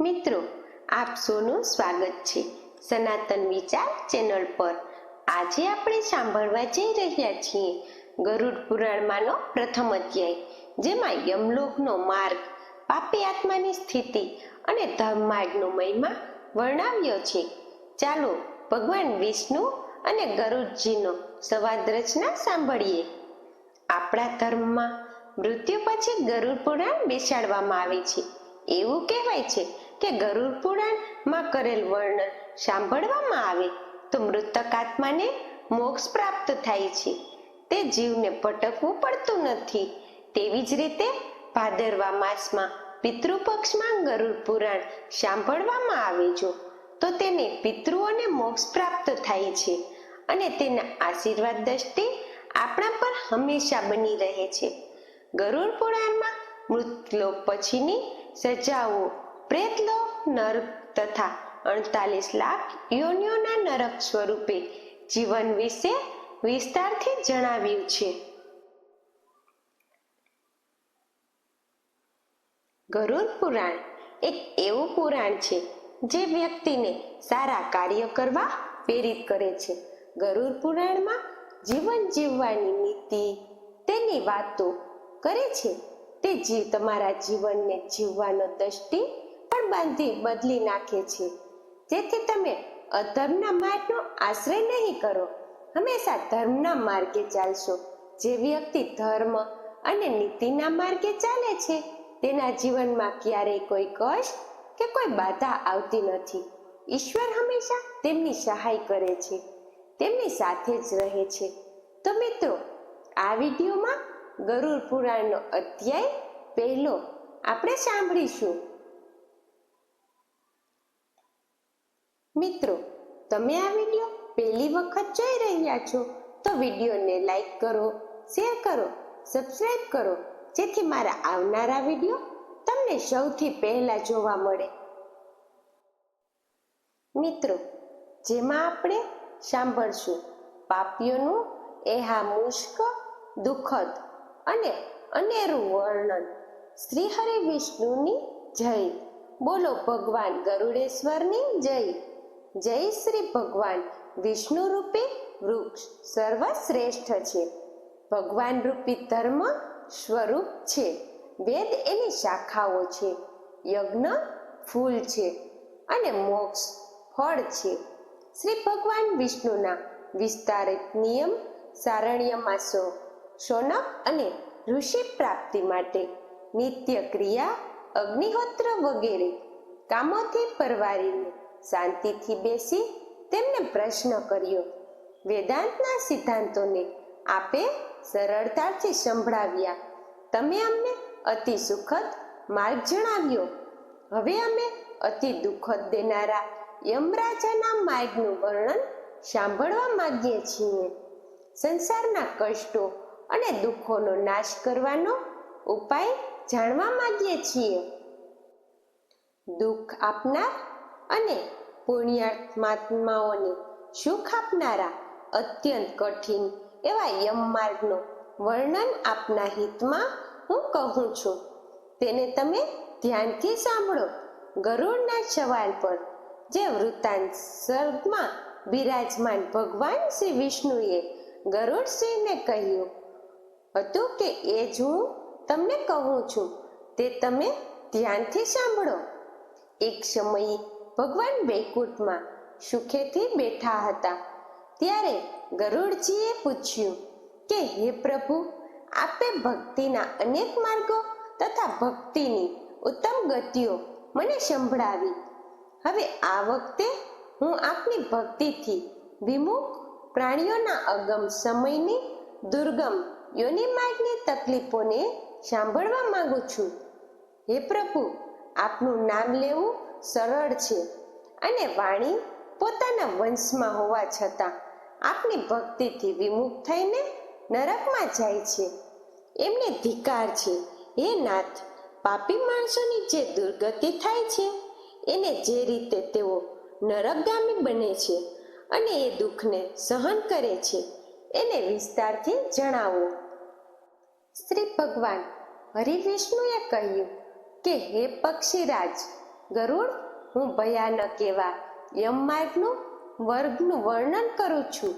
મિત્રો, આપ સૌનું સ્વાગત છે સનાતન વિચાર ચેનલ પર. આજે આપણે સાંભળવા જઈ રહ્યા છીએ ગરુડ પુરાણમાંનો પ્રથમ અધ્યાય, જેમાં યમલોકનો માર્ગ, પાપી આત્માની સ્થિતિ અને ધર્મ માર્ગનો મહિમા વર્ણવ્યો છે. ચાલો ભગવાન વિષ્ણુ અને ગરુડજીનો સંવાદ રચના સાંભળીએ. આપણા ધર્મમાં મૃત્યુ પછી ગરુડ પુરાણ બેસાડવામાં આવે છે. એવું કહેવાય છે કે ગરુડ પુરાણમાં કરેલ વર્ણન સાંભળવામાં આવે તો મૃતક આત્માને મોક્ષ પ્રાપ્ત થાય છે. તે જીવને ભટકવું પડતું નથી. તેવી જ રીતે ભાદરવા માસમાં પિતૃપક્ષમાં ગરુડ પુરાણ સાંભળવામાં આવે જો, તો તેને પિતૃઓને મોક્ષ પ્રાપ્ત થાય છે અને તેના આશીર્વાદ દ્રષ્ટિ આપણા પર હંમેશા બની રહે છે. ગરુડ પુરાણમાં મૃતલોક પછીની સજાઓ પ્રેતલોક નરક તથા અડતાલીસ લાખ યોનિઓના નરક સ્વરૂપે જીવન વિશે વિસ્તારથી જણાવ્યું છે. ગરુડ પુરાણ એક એવું પુરાણ છે જે વ્યક્તિને સારા કાર્ય કરવા પ્રેરિત કરે છે. ગરુડ પુરાણમાં જીવન જીવવાની નીતિ તેની વાતો કરે છે. તે જીવ તમારા જીવનને જીવવાનો દ્રષ્ટિ પણ બાંધી બદલી નાખે છે. જેથી તમે અધર્મના માર્ગનો આશ્રય નહીં કરો. હંમેશા ધર્મના માર્ગે ચાલશો. જે વ્યક્તિ ધર્મ અને નીતિના માર્ગે ચાલે છે, તેના જીવનમાં ક્યારેય કોઈ કષ્ટ કે કોઈ બાધા આવતી નથી. ઈશ્વર હંમેશા તેમની સહાય કરે છે, તેમની સાથે જ રહે છે. તો મિત્રો, આ વિડીયોમાં ગરુડ પુરાણનો અધ્યાય પહેલો આપણે સાંભળીશું. મિત્રો, તમે આ વીડિયો પહેલી વખત જોઈ રહ્યા છો તો વિડીયોને લાઈક કરો, શેર કરો સબસ્ક્રાઈબ કરો, જેથી મારા આવનારા વીડિયો તમને સૌથી પહેલા જોવા મળે. મિત્રો, જેમાં આપણે સાંભળશું પાપીઓનું એહા મુશ્ક દુઃખદ અને અનેરું વર્ણન. શ્રી હરિ વિષ્ણુની જય. બોલો ભગવાન ગરુડેશ્વરની જય. જય શ્રી ભગવાન. વિષ્ણુ રૂપી વૃક્ષ સર્વશ્રેષ્ઠ છે. ભગવાન રૂપી ધર્મ સ્વરૂપ છે. વેદ એની શાખાઓ છે. યજ્ઞ ફૂલ છે અને મોક્ષ ફળ છે. શ્રી ભગવાન વિષ્ણુના વિસ્તારિત નિયમ સારણ્યમાં સો, સોનક અને ઋષિ પ્રાપ્તિ માટે નિત્ય ક્રિયા અગ્નિહોત્ર વગેરે કામોથી પરવારીને શાંતિથી બેસી તેમને પ્રશ્ન કર્યો. વેદાંતના સિદ્ધાંતોને આપે સરળતાથી સંભળાવ્યા. તમે અમને અતિ સુખદ માર્ગ જણાવ્યો. હવે અમે અતિ દુઃખદ દેનારા યમરાજાના માર્ગનું વર્ણન સાંભળવા માગીએ છીએ. સંસારના કષ્ટો અને દુઃખોનો નાશ કરવાનો ઉપાય જાણવા માગીએ છીએ. દુઃખ આપનાર અને પુણ્યાત્માત્માઓને સુખ આપનારા અત્યંત કઠિન એવા યમ માર્ગનો વર્ણન આપના હિતમાં હું કહું છું. તેને તમે ધ્યાનથી સાંભળો. ગરુડના સવાલ પર, જે વૃત્તાંત સ્વર્ગમાં બિરાજમાન ભગવાન શ્રી વિષ્ણુએ ગરુડસિંહને કહ્યું, હતું કે એ જ હું તમને કહું છું, તે તમે ધ્યાનથી સાંભળો. એક સમયે ભગવાન વૈકુંઠમાં સુખેથી બેઠા હતા. ત્યારે ગરુડજીએ પૂછ્યું કે, હે પ્રભુ, આપે ભક્તિના અનેક માર્ગો તથા ભક્તિની ઉત્તમ ગતિઓ મને સંભળાવી. હવે આ વખતે હું આપની ભક્તિથી વિમુખ પ્રાણીઓના અગમ સમયની દુર્ગમ યોનિ તકલીફોને સાંભળવા માંગુ છું. હે પ્રભુ, આપનું નામ લેવું સરળ છે. અને વાણી પોતાના વંશમાં હોવા છતાં આપની ભક્તિથી વિમુખ થઈને નરકમાં જાય છે. એમને ધિકાર છે. હે નાથ, પાપી માણસોની જે દુર્ગતિ થાય છે, એને જે રીતે તેઓ નરકગામી બને છે અને એ દુઃખને સહન કરે છે, એને વિસ્તારથી જણાવો. શ્રી ભગવાન હરિવિષ્ણુએ કહ્યું કે, હે પક્ષીરાજ ગરુડ, હું ભયાનક એવા યમમાર્ગનું વર્ગનું વર્ણન કરું છું.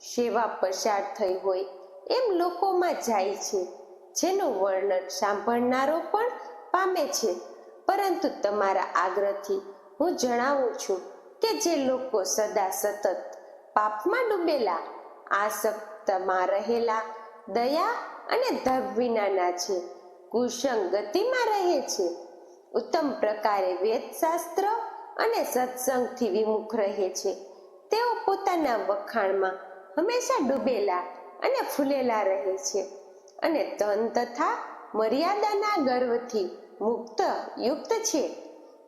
સેવા પસાર થઈ હોય એમ લોકોમાં જાય છે. જેનું વર્ણન સાંભળનારો પણ પામે છે. પરંતુ તમારા આગ્રહથી હું જણાવું છું કે જે લોકો સદા સતત પાપમાં ડૂબેલા, આસક્તમાં રહેલા, દયા અને ધગ વિનાના છે કુસંગ ગતિમાં રહે છે. ઉત્તમ પ્રકારે વેદશાસ્ત્ર અને સત્સંગથી વિમુખ રહે છે. તેઓ પોતાના વખાણમાં હંમેશા ડૂબેલા અને ફૂલેલા રહે છે અને તન તથા મર્યાદાના ગર્વથી મુક્ત, યુક્ત છે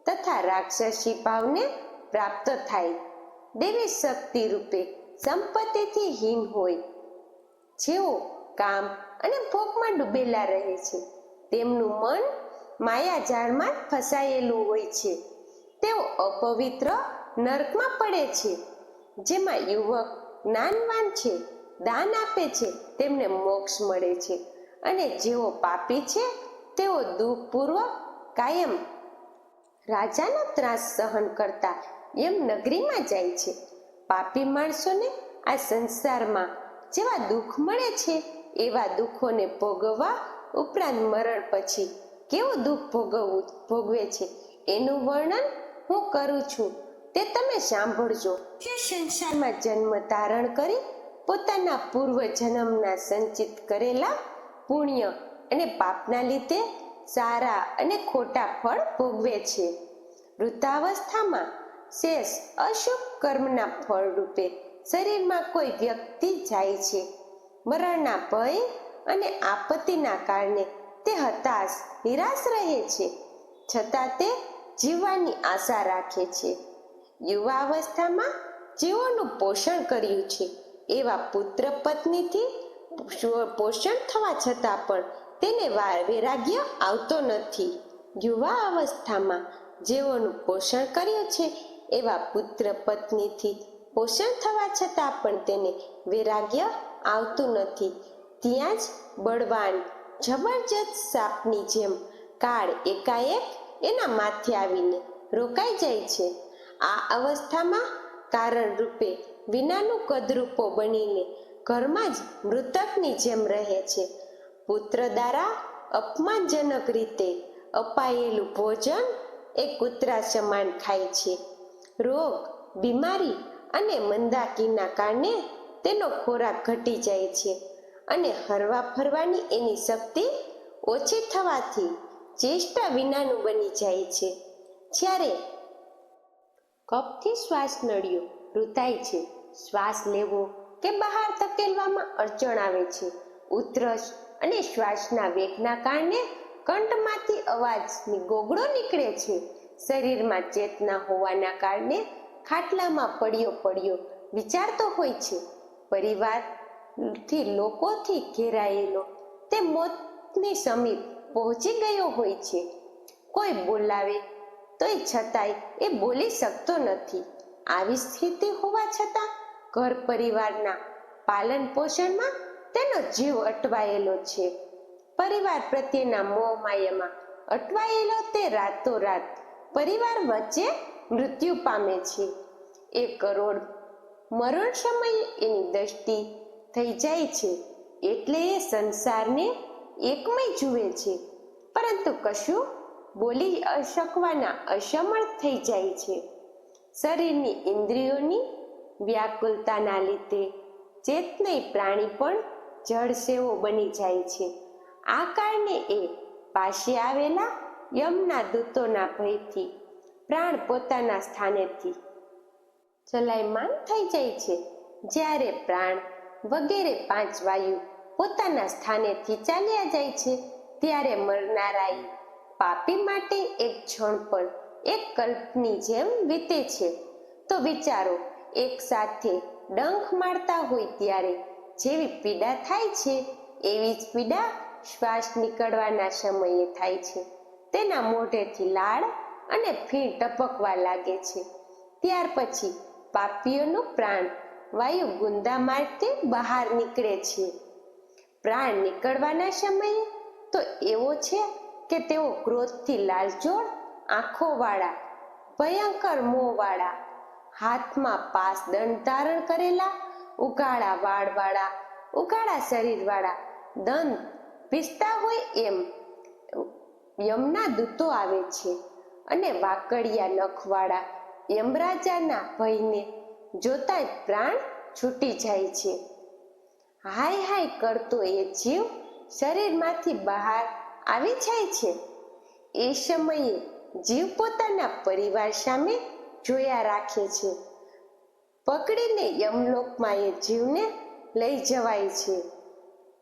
તથા રાક્ષસી ભાવને પ્રાપ્ત થાય. દેવી શક્તિ રૂપે સંપત્તિથી હીન હોય. જેઓ કામ અને ભોગમાં ડૂબેલા રહે છે. તેમનું મન માયાજાળમાં જ ફસાયેલું હોય છે. તેઓ અપવિત્ર નર્કમાં પડે છે. જેમાં યુવક જ્ઞાનવાન છે, દાન આપે છે, તેમને મોક્ષ મળે છે અને જેઓ પાપી છે, તેઓ દુઃખપૂર્વક કાયમ રાજાનો ત્રાસ સહન કરતા એમ નગરીમાં જાય છે. પાપી માણસોને આ સંસારમાં જેવા દુઃખ મળે છે, એવા દુઃખોને ભોગવવા ઉપરાંત મરણ પછી કેવું દુઃખ ભોગવવું ભોગવે છે? એનું વર્ણન હું કરું છું. તે તમે સાંભળજો. જે સંસારમાં જન્મ ધારણ કરી પોતાના પૂર્વ જન્મના સંચિત કરેલા પુણ્ય અને પાપના લીધે સારા અને ખોટા ફળ ભોગવે છે. વૃદ્ધાવસ્થામાં શેષ અશુભ કર્મના ફળ રૂપે શરીરમાં કોઈ વ્યક્તિ જાય છે. મરણના ભય અને આપત્તિના કારણે તે હતાશ, નિરાશ રહે છે. છતાં તે જીવવાની આશા રાખે છે. યુવા અવસ્થામાં જેઓનું પોષણ કર્યું છે. એવા પુત્ર પત્નીથી પોષણ થવા છતાં પણ તેને વૈરાગ્ય આવતો નથી. યુવા અવસ્થામાં જેઓનું પોષણ કર્યું છે. એવા પુત્ર પત્નીથી પોષણ થવા છતાં પણ તેને વૈરાગ્ય આવતું નથી. ત્યાં જ બળવાન જબરજસ્ત સાપની જેમ કાળ એકાએક એના માથે આવીને રોકાઈ જાય છે. આ અવસ્થામાં કારણ રૂપે વિનાનું કદરૂપો બનીને ઘરમાં જ મૃતકની જેમ રહે છે. પુત્ર દ્વારા અપમાનજનક રીતે અપાયેલું ભોજન એ કૂતરા સમાન ખાય છે. રોગ, બીમારી અને મંદાકીના કારણે તેનો ખોરાક ઘટી જાય છે. અને હરવા ફરવાની એની શક્તિ ઓછી થવાથી ચેષ્ટા વિનાનું બની જાય છે. જ્યારે કપથી શ્વાસ નળીઓ રૂતાય છે, શ્વાસ લેવો કે બહાર ધકેલવામાં અડચણ આવે છે, ઉધરસ અને શ્વાસના વેગના કારણે કંઠમાંથી અવાજની ગોગળો નીકળે છે. શરીરમાં ચેતના હોવાના કારણે ખાટલામાં પડ્યો પડ્યો વિચારતો હોય છે. પરિવારથી લોકોથી ઘેરાયેલો તે મોતની સમીપ પહોંચી ગયો હોય છે. કોઈ બોલાવે તોય છતાંય એ બોલી શકતો નથી. આવી સ્થિતિ હોવા છતાં ઘર પરિવારના પાલન પોષણમાં તેનો જીવ અટવાયેલો છે. પરિવાર પ્રત્યેના મોહ માયામાં અટવાયેલો તે રાતોરાત પરિવાર વચ્ચે મૃત્યુ પામે છે. એ કરોડ મરણ સમયે એની દ્રષ્ટિ થઈ જાય છે એટલે એ સંસારને એકમય જુએ છે. પરંતુ કશું બોલી શકવાના અસમર્થ થઈ જાય છે. શરીરની ઇન્દ્રિયોની વ્યાકુલતાના લીધે ચેતનય પ્રાણી પણ જળસેવો બની જાય છે. આ કારણે એ પાસે આવેલા યમના દૂતોના ભયથી પ્રાણ પોતાના સ્થાનેથી ચલાયમાન થઈ જાય છે. જ્યારે પ્રાણ વગેરે પાંચ વાયુ પોતાના સ્થાનેથી ચાલ્યા જાય છે. ત્યારે મરનારાએ પાપી માટે એક ક્ષણ પણ એક કલ્પની જેમ વીતે છે. તો વિચારો, એક સાથે ડંખ મારતા હોય ત્યારે જેવી પીડા થાય છે, એવી જ પીડા શ્વાસ નીકળવાના સમયે થાય છે. તેના મોઢેથી લાળ અને ફીણ ટપકવા લાગે છે. ત્યાર પછી પાપીઓનું પ્રાણ વાયુ ગુંદા મારતે બહાર નીકળે છે. પ્રાણ નીકળવાના સમયે તો એવો છે કે તેઓ ક્રોધથી લાલચોળ, આંખોવાળા, ભયંકર મોંવાળા, હાથમાં પાસ દંડ ધારણ કરેલા ઉગાડા વાળવાળા ઉગાડા શરીરવાળા, દંત પીસતા હોય એમ યમના દૂતો આવે છે. અને વાકડિયા નખવાળા યમરાજાના ભયને જોતા જ પ્રાણ છૂટી જાય છે. હાય હાય કરતો એ જીવ શરીરમાંથી બહાર આવી જાય છે. એ સમયે જીવ પોતાના પરિવાર સામે જોયા રાખે છે. પકડીને યમલોકમાં એ જીવને લઈ જવાય છે.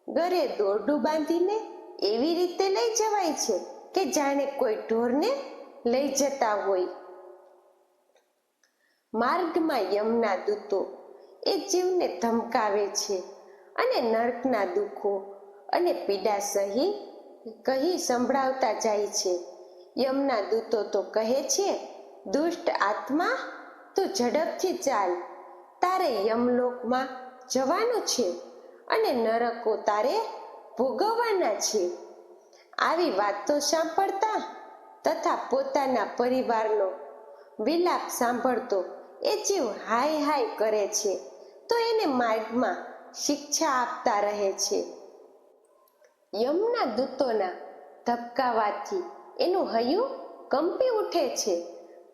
ઘરે દોરડું બાંધીને એવી રીતે લઈ જવાય છે કે જાણે કોઈ ઢોરને લઈ જતા હોય. માર્ગમાં યમના દૂતો એ જીવને ધમકાવે છે અને નર્કના દુઃખો અને પીડા સહી કહી સંભળાવતા જાય છે. યમના દૂતો તો કહે છે, દુષ્ટ આત્મા, તું ઝડપથી ચાલ. તારે યમલોકમાં જવાનું છે અને નરકો તારે ભોગવવાના છે. આવી વાતો સાંભળતા તથા પોતાના પરિવારનો વિલાપ સાંભળતો એ જીવ હાય હાય કરે છે, તો એને માર્ગમાં શિક્ષા આપતા રહે છે. યમના દૂતોના ધબકાવાથી એનું હૈયું કંપી ઉઠે છે.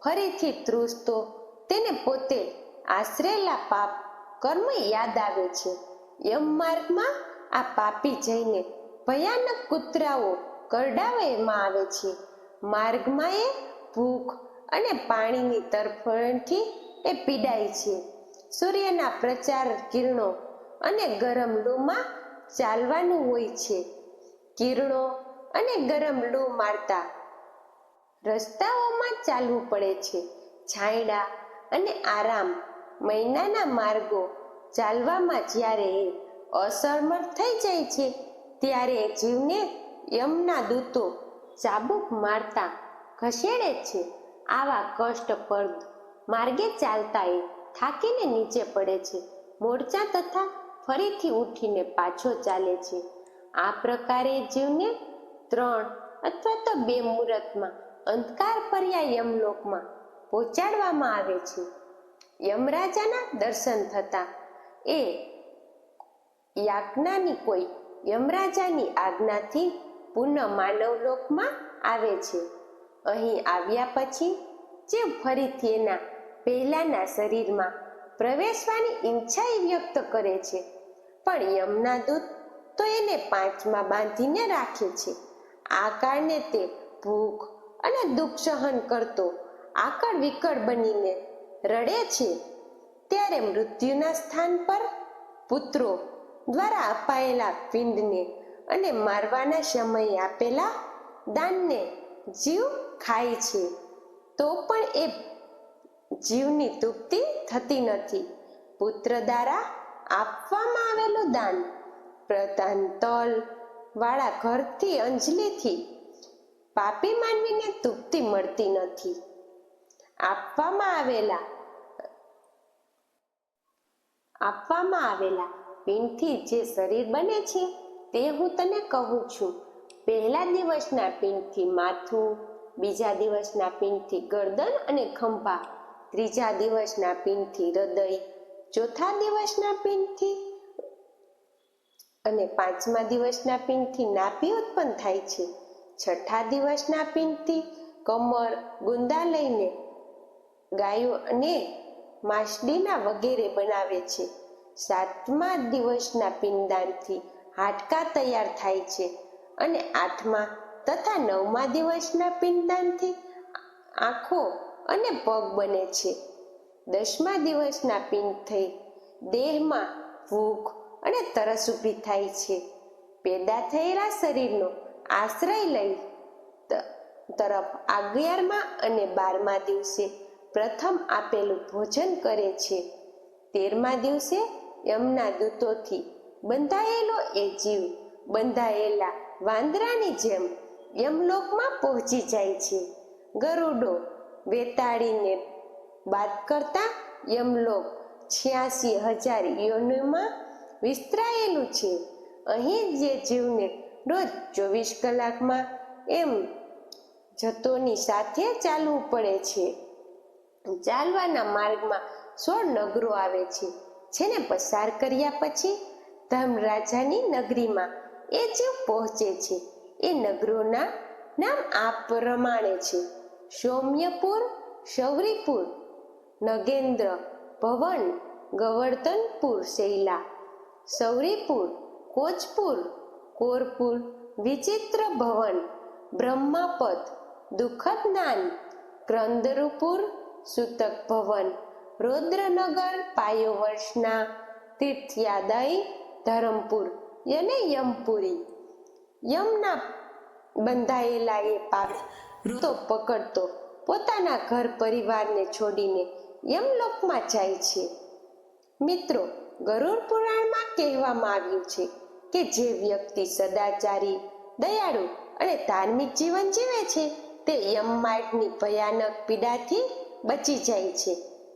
ફરીથી ત્રુસતો તેને પોતે આશરેલા પાપ કર્મ યાદ આવે છે. યમ માર્ગમાં આ પાપી જઈને ભયાનક કૂતરાઓ કરડાવવામાં આવે છે. માર્ગમાં એ ભૂખ અને પાણીની તરફડથી એ પીડાય છે. સૂર્યના પ્રચાર કિરણો અને ગરમ લૂમાં ચાલવાનું હોય છે. કિરણો અને ગરમ લૂ મારતા રસ્તાઓમાં ચાલવું પડે છે. છાંયડા અને આરામ મહિનાના માર્ગો ચાલવામાં જ્યારે એ અસરમર્થ થઈ જાય છે, ત્યારે જીવને યમના દૂતો ચાબુક મારતા ખસેડે છે. આવા કષ્ટપ્રદ માર્ગે ચાલતા એ થાકીને નીચે પડે છે. મોરચા તથા ફરીથી ઉઠીને પાછો ચાલે છે. આ પ્રકારે જીવને ત્રણ અથવા તો બે મુહૂર્તમાં અંધકાર પર્યા યમલોકમાં પહોંચાડવામાં આવે છે. યમરાજાના દર્શન થતા એ યાજ્ઞાની કોઈ યમરાજાની આજ્ઞાથી પુનઃ માનવલોકમાં આવે છે. અહીં આવ્યા પછી જે ફરીથી એના પહેલાના શરીરમાં પ્રવેશવાની ઈચ્છા વ્યક્ત કરે છે. પણ યમના દૂત તો એને પાંચમાં બાંધીને રાખે છે. આ કારણે તે ભૂખ અને દુઃખ સહન કરતો આકળ વિકળ બનીને રડે છે. ત્યારે મૃત્યુના સ્થાન પર પુત્રો દ્વારા અપાયેલા પિંડને અને મારવાના સમયે આપેલા દાનને જીવ ખાય છે. તો પણ એ જીવની તૃપ્તિ થતી નથી. પુત્ર દ્વારા આપવામાં આવેલું દાન, પ્રધાન તલ વાળા ઘરથી અંજલિથી પાપી માનવીને તૃપ્તિ મળતી નથી. આપવામાં આવેલા આપવામાં આવેલા પિંડથી જે શરીર બને છે, તે હું તને કહું છું. પહેલા દિવસના પિંડથી માથું, બીજા દિવસના પિંડથી ગરદન અને ખંભા ત્રીજા દિવસના પિંડથી હૃદય, ચોથા દિવસના પિંડથી અને પાંચમા દિવસના પિંડથી નાભી ઉત્પન્ન થાય છે. છઠ્ઠા દિવસના પિંડથી કમર ગુંદા લઈને ગાયો અને માછલીના વગેરે બનાવે છે. સાતમા દિવસના પિંડદાનથી હાડકા તૈયાર થાય છે અને આઠમા તથા નવમા દિવસના પિંડદાનથી આંખો અને પગ બને છે. દસમા દિવસના પિંડ થઈ દેહમાં ભૂખ અને તરસ ઊભી થાય છે. પેદા થયેલા શરીરનો આશ્રય લઈ તરફ અગિયારમા અને બારમા દિવસે પ્રથમ આપેલું ભોજન કરે છે. તેરમા દિવસે યમના દૂતોથી બંધાયેલો એ જીવ, બંધાયેલા વાંદરાની જેમ યમલોકમાં પહોંચી જાય છે. ગરુડો વેતાળીને બાદ કરતા યમલોક છ્યાસી હજાર યોનિમાં વિસ્તરાયેલું છે. અહીં જે જીવને રોજ ચોવીસ કલાકમાં એમ જતોની સાથે ચાલવું પડે છે. ચાલવાના માર્ગમાં સોળ નગરો આવે છે, જેને પસાર કર્યા પછી ધર્મરાજાની નગરીમાં એ જીવ પહોંચે છે. એ નગરોના નામ આ પ્રમાણે છે. સૌમ્યપુર, શૌરીપુર, નગેન્દ્ર, ભવન, ગવર્ધનપુર, શૈલા સૌરીપુર કોચપુર કોરપુર, વિચિત્ર ભવન, બ્રહ્માપદ દુઃખદનાન ક્રંદરુપુર, સૂતક ભવન, રુદ્રનગર પાયો વર્ષના તીર્થયાદય ધરમપુર અને યમપુરી. યમના બંધાયેલા એ પાપ તો પકડતો પોતાના ઘર પરિવારને છોડીને યમલોકમાં જાય છે. મિત્રો, ગરુડ પુરાણમાં કહેવામાં આવ્યું છે કે જે વ્યક્તિ સદાચારી, દયાળુ અને ધાર્મિક જીવન જીવે છે, તે યમમાર્ગની ભયાનક પીડાથી બચી જાય છે.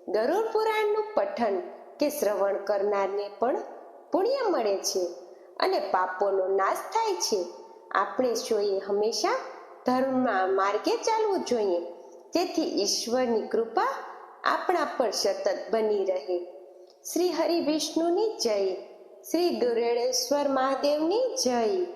ગરુડ પુરાણનું પઠન કે શ્રવણ કરનારને પણ પુણ્ય મળે છે અને પાપોનો નાશ થાય છે. આપણે જોઈએ હંમેશા ધર્મના માર્ગે ચાલવું જોઈએ. જેથી ઈશ્વરની કૃપા આપણા પર સતત બની રહે. શ્રી હરિ વિષ્ણુની જય. શ્રી ડુરેળેશ્વર મહાદેવની જય.